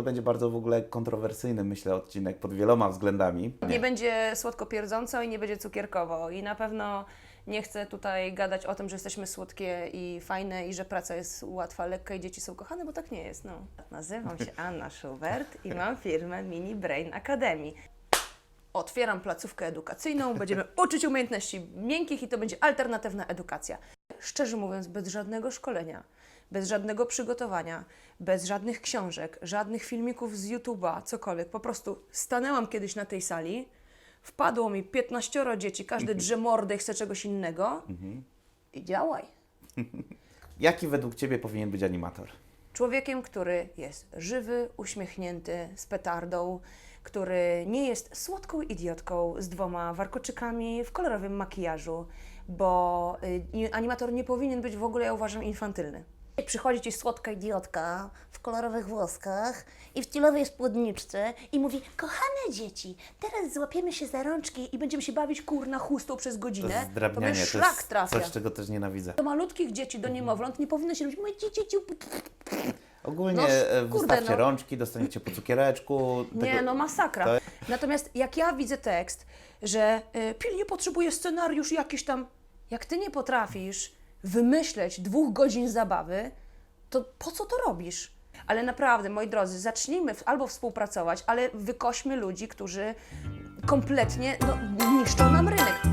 to będzie bardzo w ogóle kontrowersyjny, myślę, odcinek pod wieloma względami. Nie będzie słodko pierdząco i nie będzie cukierkowo. I na pewno nie chcę tutaj gadać o tym, że jesteśmy słodkie i fajne i że praca jest łatwa, lekka i dzieci są kochane, bo tak nie jest. No. Nazywam się Anna Schubert i mam firmę Mini Brain Academy. Otwieram placówkę edukacyjną, będziemy uczyć umiejętności miękkich i to będzie alternatywna edukacja. Szczerze mówiąc, bez żadnego szkolenia, bez żadnego przygotowania, bez żadnych książek, żadnych filmików z YouTube'a, cokolwiek. Po prostu stanęłam kiedyś na tej sali, wpadło mi 15 dzieci, każdy drze mordę i chce czegoś innego i działaj. Jaki według Ciebie powinien być animator? Człowiekiem, który jest żywy, uśmiechnięty, z petardą, który nie jest słodką idiotką z dwoma warkoczykami w kolorowym makijażu, bo y, animator nie powinien być w ogóle, ja uważam, infantylny. Przychodzi ci słodka idiotka w kolorowych włoskach i w stylowej spódniczce i mówi kochane dzieci, teraz złapiemy się za rączki I będziemy się bawić kurna chustą przez To godzinę. jest zdrabnianie, mnie to szlak jest trafia. coś, czego też nienawidzę. Do malutkich dzieci, do niemowląt nie powinno się robić moje dzieci. Ogólnie No, e, kurde, wystawcie no. rączki, dostaniecie po cukiereczku. Nie, tego- no masakra. to- Natomiast jak ja widzę tekst, że y, pilnie potrzebuję scenariusz jakiś tam, jak ty nie potrafisz wymyśleć dwóch godzin zabawy, to po co to robisz? Ale naprawdę, moi drodzy, zacznijmy albo współpracować, ale wykośmy ludzi, którzy kompletnie no, niszczą nam rynek.